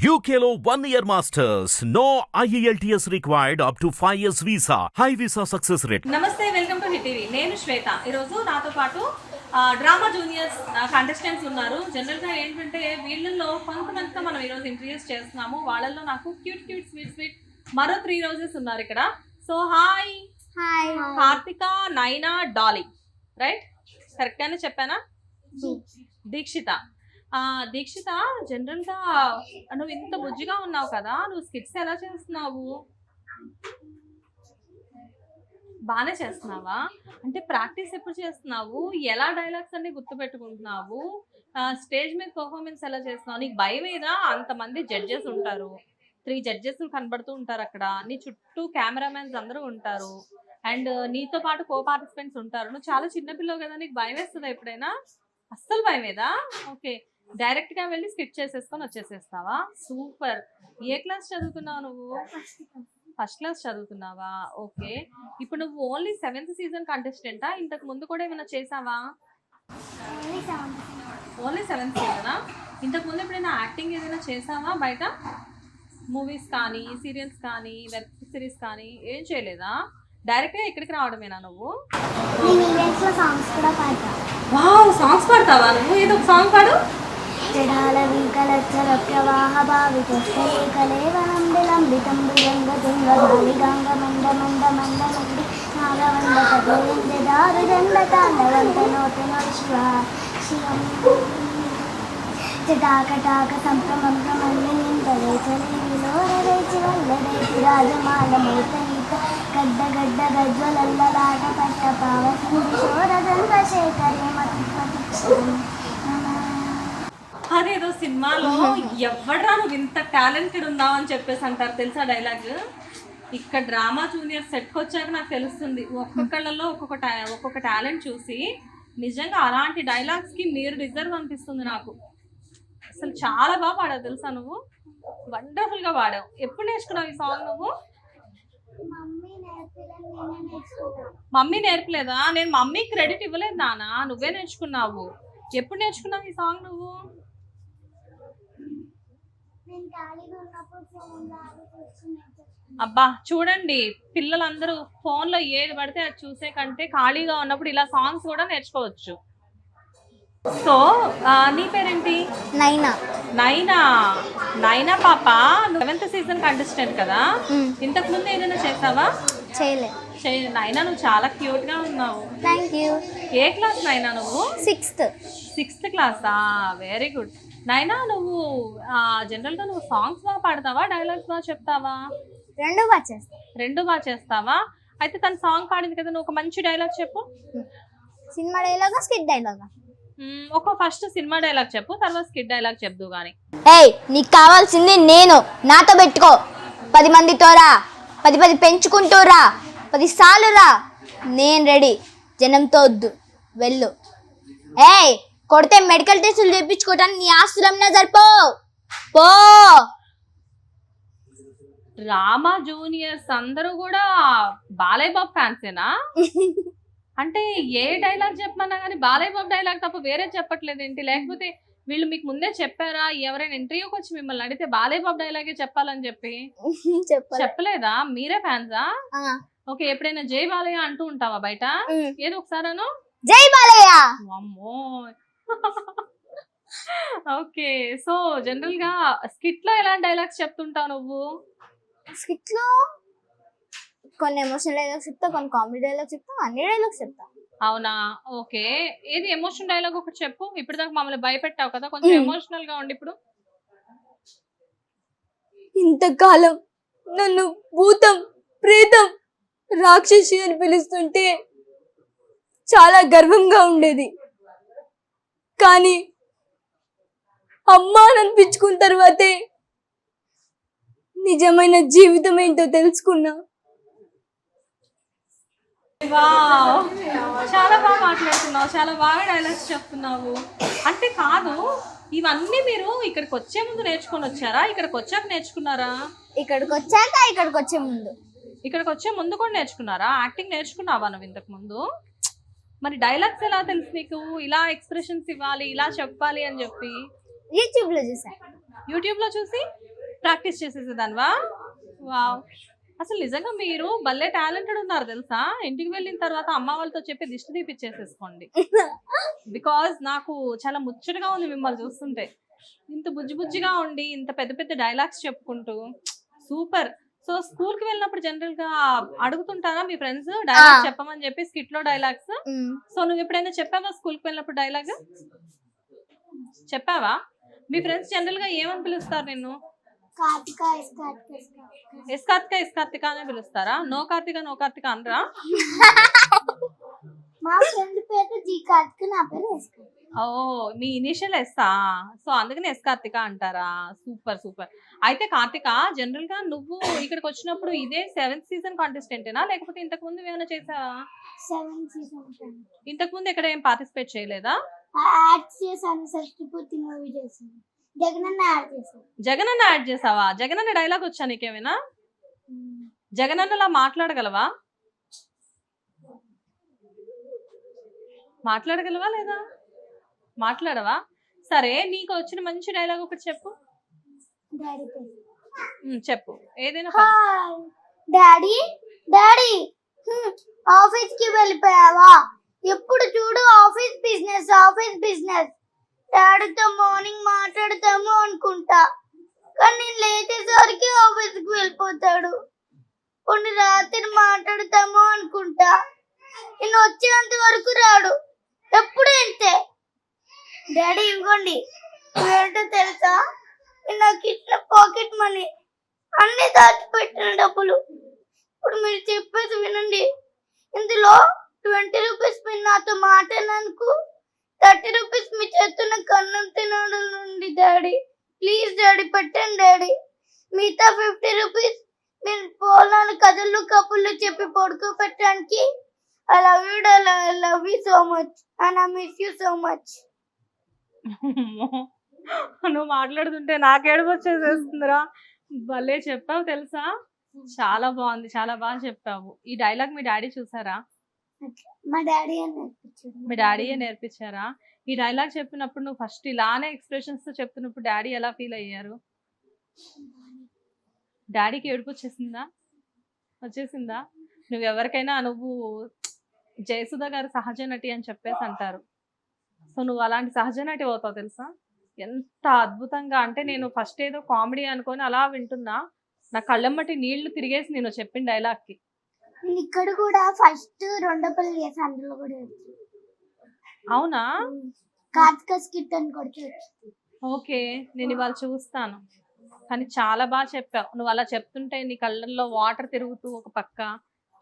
One year masters. No E IELTS required up to 5 years visa. High visa success rate. నమస్తే welcome to hit TV. నేను శ్వేత. ఈరోజు నాతో పాటు drama juniors contestants ఉన్నారు. జనరల్గా ఏంటంటే వీళ్ళల్లో కొంతమందితో మనం ఈరోజు ఇంటర్వ్యూస్ చేస్తున్నాము. వాళ్ళల్లో నాకు క్యూట్ క్యూట్ స్వీట్ స్వీట్ మరో త్రీ రోజెస్ ఉన్నారు ఇక్కడ. సో హాయ్ హాయ్ కార్తిక నైనా డాలీ. రైట్ కరెక్ట్గానే చెప్పానా? దీక్షిత. ఆ, దీక్షిత జనరల్గా నువ్వు ఇంత బుజ్జిగా ఉన్నావు కదా నువ్వు స్కిట్స్ ఎలా చేస్తున్నావు? బాగానే చేస్తున్నావా? అంటే ప్రాక్టీస్ ఎప్పుడు చేస్తున్నావు? ఎలా డైలాగ్స్ అన్ని గుర్తుపెట్టుకుంటున్నావు? స్టేజ్ మీద పర్ఫార్మెన్స్ ఎలా చేస్తున్నావు? నీకు భయం మీద అంతమంది జడ్జెస్ ఉంటారు. త్రీ జడ్జెస్ కనబడుతూ ఉంటారు అక్కడ. నీ చుట్టూ కెమెరామెన్స్ అందరూ ఉంటారు. అండ్ నీతో పాటు కో పార్టిసిపెంట్స్ ఉంటారు. నువ్వు చాలా చిన్నపిల్లవు కదా నీకు భయం వేస్తుందా ఎప్పుడైనా? అస్సలు భయం వేదా ఓకే. డైరెక్ట్గా వెళ్ళి స్కిట్ చేసేసుకొని వచ్చేసేస్తావా? సూపర్. ఏ క్లాస్ చదువుతున్నావు నువ్వు? ఫస్ట్ క్లాస్ చదువుతున్నావా? ఓకే. ఇప్పుడు నువ్వు ఓన్లీ సెవెంత్ సీజన్ కంటెస్టెంటా? ఇంతకు ముందు కూడా ఏమైనా చేసావా? ఓన్లీ సెవెంత్ సీజనా? ఇంతకు ముందు ఎప్పుడైనా యాక్టింగ్ ఏదైనా చేసావా బయట? మూవీస్ కానీ సీరియల్స్ కానీ వెబ్ సిరీస్ కానీ ఏం చేయలేదా? డైరెక్ట్గా ఇక్కడికి రావడమేనా నువ్వు? సాంగ్స్ పాడతావా? నువ్వు ఏదో ఒక సాంగ్ పాడు. జడాల వీకలచ్చర ప్రవాహ భావితస్థలే కలేవనం విలంబితం భుజంగ తుంగ భావి గంగ మంద మంద మంద మంది నాగవంద కథోయంద దారు దండ తాండవంత నోతన శివ శివం జటాకటాక సంప్రమం ప్రమల్లి నిందలే చలి విలోర రేచి వల్లడేచి రాజమాల మూతనీత గడ్డ గడ్డ గజ్వలల్లలాట పట్ట పావసింది శోరదండ శేఖరే మతి అదేదో సినిమాలో ఎవడ్రా నువ్వు ఇంత టాలెంటెడ్ ఉన్నావు అని చెప్పేసి అంటారు. తెలుసా డైలాగ్? ఇక్కడ డ్రామా జూనియర్ సెట్కి వచ్చాక నాకు తెలుస్తుంది. ఒక్కొక్కళ్ళలో ఒక్కొక్క ఒక్కొక్క టాలెంట్ చూసి నిజంగా అలాంటి డైలాగ్స్కి మీరు డిజర్వ్ అనిపిస్తుంది నాకు. అసలు చాలా బాగా పాడావు తెలుసా నువ్వు? వండర్ఫుల్గా పాడావు. ఎప్పుడు నేర్చుకున్నావు ఈ సాంగ్ నువ్వు? మమ్మీ నేర్పలేదా? నేను మమ్మీ క్రెడిట్ ఇవ్వలేదు నానా నువ్వే నేర్చుకున్నావు. ఎప్పుడు నేర్చుకున్నావు ఈ సాంగ్ నువ్వు నేను ఖాళీగా ఉన్నప్పుడు ఫోన్ లాగా కూర్చుని నేర్చుకుంటా. అబ్బా చూడండి పిల్లలందరూ ఫోన్లో ఏది పడితే అది చూసే కంటే ఖాళీగా ఉన్నప్పుడు ఇలా సాంగ్స్ కూడా నేర్చుకోవచ్చు. సో నీ పేరేంటి? నైనా. నైనా. నైనా పాప సెవెంత్ సీజన్ కంటెస్టెంట్ కదా. ఇంతకు ముందు ఏదైనా చేసావా? చేయలే. చే- నైనా నువ్వు చాలా క్యూట్గా ఉన్నావు. Thank you A class Naina నువ్వు? సిక్స్త్. సిక్స్త్ క్లాసా వెరీ గుడ్ నైనా నువ్వు జనరల్గా నువ్వు సాంగ్స్ బాగా పాడతావా? డైలాగ్స్ బాగా చెప్తావా? రెండు బాగా చేస్తా. రెండు బాగా చేస్తావా? అయితే తను సాంగ్ పాడింది కదా నువ్వు ఒక మంచి డైలాగ్ చెప్పు. సినిమా డైలాగా స్కిట్ డైలాగా ఒక ఫస్ట్ సినిమా డైలాగ్ చెప్పు తర్వాత స్కిట్ డైలాగ్ చెప్దు కానీ ఏయ్ నీకు కావాల్సింది నేను. నాతో పెట్టుకో. పది మందితో రా. పది పది పెంచుకుంటూ రా. పది సార్లు రా. నేను రెడీ. జనంతో వద్దు. వెళ్ళు. ఏయ్ కొడితే మెడికల్ టెస్టులు చేయించుకోవటానికి నీ ఆస్తులమ్మినా సరిపో. పో. రామా జూనియర్స్ అందరూ కూడా బాలయ్య బాబు ఫ్యాన్సేనా అంటే ఏ డైలాగ్ చెప్పమన్నా కానీ బాలయ్య బాబు డైలాగ్ తప్ప వేరే చెప్పట్లేదు ఏంటి? లేకపోతే వీళ్ళు మీకు ముందే చెప్పారా? ఎవరైనా ఇంటర్వ్యూకి వచ్చి మిమ్మల్ని అడిగితే బాలయ్య బాబు డైలాగే చెప్పాలని చెప్పి? చెప్పాలి. చెప్పలేదా? మీరే ఫ్యాన్సా ఓకే ఎప్పుడైనా జై బాలయ్య అంటూ ఉంటావా బయట? ఏదో ఒకసారను? జై బాలయ్య. అమ్మో ఓకే. సో జనరల్గా స్కిట్లో ఎలాంటి డైలాగ్స్ చెప్తుంటావు నువ్వు? స్కిట్లో కొన్ని ఎమోషనల్ డైలాగ్స్ చెప్తా కొన్ని కామెడీ డైలాగ్స్ చెప్తా అన్ని డైలాగ్స్ చెప్తా. అవునా? ఓకే. ఏది ఎమోషన్ డైలాగ్ ఒకటి చెప్పు. ఇప్పుడు దాకా మమ్మల్ని భయపెట్టావు కదా కొంచెం. ఎమోషనల్గా ఉండి ఇప్పుడు. ఇంతకాలం నన్ను భూతం ప్రేతం రాక్షసి అని పిలుస్తుంటే చాలా గర్వంగా ఉండేది. కానీ అమ్మా అని అనిపించుకున్న తర్వాతే నిజమైన జీవితం ఏంటో తెలుసుకున్నా. వావ్. చాలా బాగా మాట్లాడుతున్నావు. చాలా బాగా డైలాగ్స్ చెప్తున్నావు. అంటే కాదు ఇవన్నీ మీరు ఇక్కడికి వచ్చే ముందు నేర్చుకొని వచ్చారా? ఇక్కడికి వచ్చాక నేర్చుకున్నారా? ఇక్కడికి వచ్చాక ఇక్కడికి వచ్చే ముందు. ఇక్కడికి వచ్చే ముందు కూడా నేర్చుకున్నారా? యాక్టింగ్ నేర్చుకున్నావా నువ్వు ఇంతకు ముందు? మరి డైలాగ్స్ ఎలా తెలుసు నీకు? ఇలా ఎక్స్ప్రెషన్స్ ఇవ్వాలి ఇలా చెప్పాలి అని చెప్పి? యూట్యూబ్లో చూసా. యూట్యూబ్లో చూసి ప్రాక్టీస్ చేసేసేదానివా? వావ్ అసలు నిజంగా మీరు భలే టాలెంటెడ్ ఉన్నారు తెలుసా? ఇంటికి వెళ్ళిన తర్వాత అమ్మ వాళ్ళతో చెప్పి దిష్టి తీపిచ్చేసేసుకోండి. బికాజ్ నాకు చాలా ముచ్చటగా ఉంది మిమ్మల్ని చూస్తుంటే. ఇంత బుజ్జి బుజ్జిగా ఉండి ఇంత పెద్ద పెద్ద డైలాగ్స్ చెప్పుకుంటూ. సూపర్ సో స్కూల్కి వెళ్ళినప్పుడు జనరల్గా అడుగుతుంటారా మీ ఫ్రెండ్స్ డైలాగ్స్ ఆ. చెప్పమని చెప్పి స్కిట్లో డైలాగ్స్. సో నువ్వు ఎప్పుడైనా చెప్పావా స్కూల్కి వెళ్ళినప్పుడు డైలాగ్ చెప్పావా మీ ఫ్రెండ్స్ జనరల్గా ఏమని పిలుస్తారు నిన్ను. ఎస్ కార్తిక ఎస్ కార్తిక అనే పిలుస్తారా నో కార్తిక నో కార్తిక అనరా మా ఫ్రెండ్ పేరు జీ కార్తిక నా పేరు ఎస్ కార్తిక. ఓ మీ ఇనిషియల్ ఎస్సా సో అందుకని ఎస్ కార్తిక అంటారా? Super super. అయితే కార్తిక జనరల్గా నువ్వు ఇక్కడికి వచ్చినప్పుడు ఇదే సెవెంత్ సీజన్ కాంటెస్టెంటేనా లేకపోతే ఇంతకు ముందు ఏమైనా చేసావా? Seven season friend. ఇంతకు ముందు ఎక్కడ ఏం పార్టిసిపేట్ చేయలేదా? ఆ యాడ్స్ చేశాను. షష్టి పూర్తి మూవీ చేశాను. జగనన్న యాడ్ చేశాను. జగనన్న యాడ్ చేసావా? జగనన్న డైలాగ్ వచ్చా నీకేమైనా. జగనన్నలా మాట్లాడగలవా? మాట్లాడగలవా లేదా? మాట్లాడవా? సరే నీకు వచ్చిన మంచి డైలాగ్ ఒకటి చెప్పు. ఉమ్, చెప్పు. ఏదైనా పర్లేదు. హాయ్ డాడీ డాడీ హ్మ్, ఆఫీస్కి వెళ్ళిపోయావా? ఎప్పుడు చూడు ఆఫీస్ బిజినెస్ ఆఫీస్ బిజినెస్ డాడీతో మార్నింగ్ మాట్లాడతాము అనుకుంటా. కానీ నేను లేచేసరికి ఆఫీస్కి వెళ్ళిపోతాడు. కొన్ని రాత్రి మాట్లాడతాము అనుకుంటా. నేను వచ్చేంత వరకు రాడు. ఎప్పుడు ఇంతే డాడీ ఇవ్వండి. ఏంటో తెలుసా? నాకు ఇచ్చిన పాకెట్ మనీ అన్ని దాచిపెట్టిన డబ్బులు. ఇప్పుడు మీరు చెప్పేది వినండి. ఇందులో ట్వంటీ రూపీస్ మీరు నాతో మాట్లాడినందుకు థర్టీ రూపీస్ మీ చేతున్న కన్నం తినడం నుండి డాడీ. ప్లీజ్ డాడీ పెట్టండి డాడీ. మిగతా ఫిఫ్టీ రూపీస్ మీరు పోలాను కథలు కబుర్లు చెప్పి పడుకోబెట్టడానికి. I love you I love you so much and I miss you so much నువ్వు మాట్లాడుతుంటే నాకేడుపు వచ్చేసేస్తుందిరా. భలే చెప్పావు తెలుసా? చాలా బాగుంది చాలా బాగా చెప్పావు. ఈ డైలాగ్ మీ డాడీ చూసారా? మా డాడీ మీ డాడీయే నేర్పించారా? ఈ డైలాగ్ చెప్పినప్పుడు నువ్వు ఫస్ట్ ఇలానే ఎక్స్ప్రెషన్స్తో చెప్తున్నప్పుడు డాడీ ఎలా ఫీల్ అయ్యారు? డాడీకి ఏడుపు వచ్చేసిందా? వచ్చేసిందా? నువ్వు ఎవరికైనా నువ్వు జయసుధ గారు సహజ నటి అని చెప్పేసి అంటారు. సో నువ్వు అలాంటి సహజ నటి అవుతావు తెలుసా? ఎంత అద్భుతంగా అంటే నేను ఫస్ట్ ఏదో కామెడీ అనుకొని అలా వింటున్నా నా కళ్ళమ్మటి నీళ్ళు తిరిగేసి నేను చెప్పిన డైలాగ్కి ఇక్కడ కూడా ఫస్ట్ రెండో పల్లి చేసి అందులో కూడా వచ్చింది. అవునా? కార్తిక స్కిట్ అని కూడా వచ్చింది. ఓకే నేను ఇవాళ చూస్తాను. కానీ చాలా బాగా చెప్పావు. నువ్వు అలా చెప్తుంటే నీ కళ్ళల్లో వాటర్ తిరుగుతూ ఒక పక్క.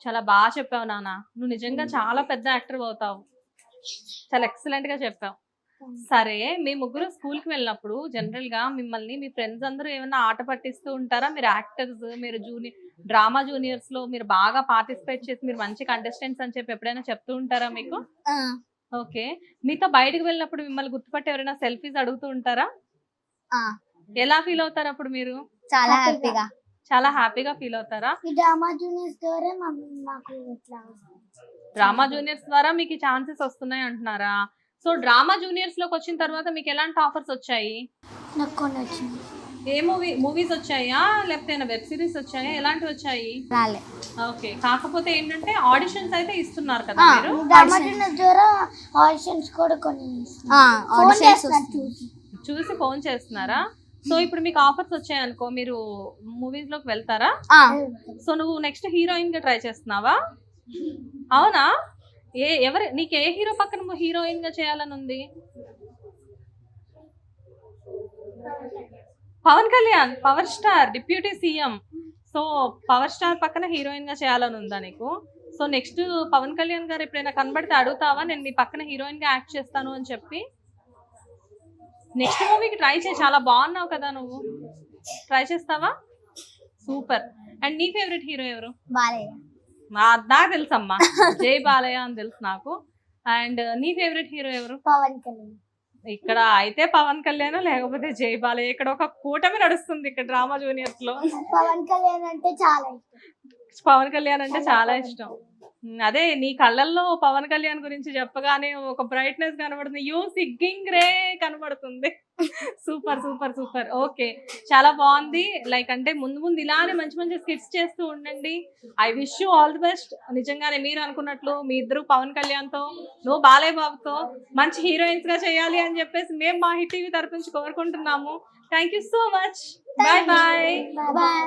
చాలా బాగా చెప్పావు నాన్న. నువ్వు నిజంగా చాలా పెద్ద యాక్టర్ అవుతావు. చాలా ఎక్సలెంట్గా చెప్పావు. సరే మీ ముగ్గురు స్కూల్కి వెళ్ళినప్పుడు జనరల్గా మిమ్మల్ని మీ ఫ్రెండ్స్ అందరూ ఏమైనా ఆట పట్టిస్తూ ఉంటారా? మీరు యాక్టర్స్ మీరు జూనియర్ డ్రామా జూనియర్స్లో మీరు బాగా పార్టిసిపేట్ చేసి మీరు మంచి కంటెస్టెంట్స్ అని చెప్పి ఎప్పుడైనా చెప్తూ ఉంటారా మీకు? ఆ, ఓకే. మీతో బయటకు వెళ్ళినప్పుడు మిమ్మల్ని గుర్తుపట్టి ఎవరైనా సెల్ఫీస్ అడుగుతూ ఉంటారా? ఆ, ఎలా ఫీల్ అవుతారు అప్పుడు మీరు? చాలా హ్యాపీగా చాలా హ్యాపీగా ఫీల్ అవుతారా? ఈ డ్రామా జూనియర్స్ ద్వారా మాకు ఇట్లా డ్రామా జూనియర్స్ ద్వారా మీకు ఛాన్సెస్ వస్తున్నాయి అంటున్నారా? సో డ్రామా జూనియర్స్లోకి వచ్చిన తర్వాత మీకు ఎలాంటి ఆఫర్స్ వచ్చాయి? నాకు కొన్ని వచ్చింది ఏ మూవీ మూవీస్ వచ్చాయా? లేకపోతే వెబ్ సిరీస్ వచ్చాయా? ఎలాంటివి వచ్చాయి? రాలే. ఓకే. కాకపోతే ఏంటంటే ఆడిషన్స్ అయితే ఇస్తున్నారు కదా మీరు? డ్రామా జూనియర్స్ ద్వారా ఆడిషన్స్ కూడా కొన్ని ఫోన్ చేస్తున్నారు చూసి. చూసి ఫోన్ చేస్తున్నారా? సో ఇప్పుడు మీకు ఆఫర్స్ వచ్చాయి అనుకో మీరు మూవీస్లోకి వెళ్తారా? సో నువ్వు నెక్స్ట్ హీరోయిన్గా ట్రై చేస్తున్నావా? అవునా? ఏ ఎవరు నీకు ఏ హీరో పక్కన హీరోయిన్గా చేయాలని ఉంది? Pawan Kalyan power star deputy CM. So power star పక్కన హీరోయిన్గా చేయాలని ఉందా నీకు? సో నెక్స్ట్ పవన్ కళ్యాణ్ గారు ఎప్పుడైనా కనబడితే అడుగుతావా? నేను నీ పక్కన హీరోయిన్గా యాక్ట్ చేస్తాను అని చెప్పి? నెక్స్ట్ మూవీకి ట్రై చేయి. చాలా బాగున్నావు కదా నువ్వు. ట్రై చేస్తావా? సూపర్. అండ్ నీ ఫేవరెట్ హీరో ఎవరు? బాలయ్య. నాకు తెలుసమ్మా. జై బాలయ్య అని తెలుసు నాకు. అండ్ నీ ఫేవరెట్ హీరో ఎవరు? పవన్ కళ్యాణ్. ఇక్కడ అయితే పవన్ కళ్యాణ్ లేకపోతే జై బాలయ్య? ఇక్కడ ఒక కూటమి నడుస్తుంది ఇక్కడ డ్రామా జూనియర్స్లో పవన్ కళ్యాణ్ అంటే చాలా ఇష్టం. పవన్ కళ్యాణ్ అంటే చాలా ఇష్టం. అదే నీ కళ్ళల్లో పవన్ కళ్యాణ్ గురించి చెప్పగానే ఒక బ్రైట్నెస్ కనబడుతుంది. యూ సిగ్గింగ్ రే కనబడుతుంది. సూపర్ సూపర్ సూపర్ ఓకే చాలా బాగుంది. లైక్ అంటే ముందు ముందు ఇలానే మంచి మంచి స్కిట్స్ చేస్తూ ఉండండి. I wish you all the best నిజంగానే మీరు అనుకున్నట్లు మీ ఇద్దరు పవన్ కళ్యాణ్తో నువ్వు బాలయ్య బాబుతో మంచి హీరోయిన్స్గా చేయాలి అని చెప్పేసి మేము మా హిట్ టీవీ తరపు నుంచి కోరుకుంటున్నాము thank you so much bye bye bye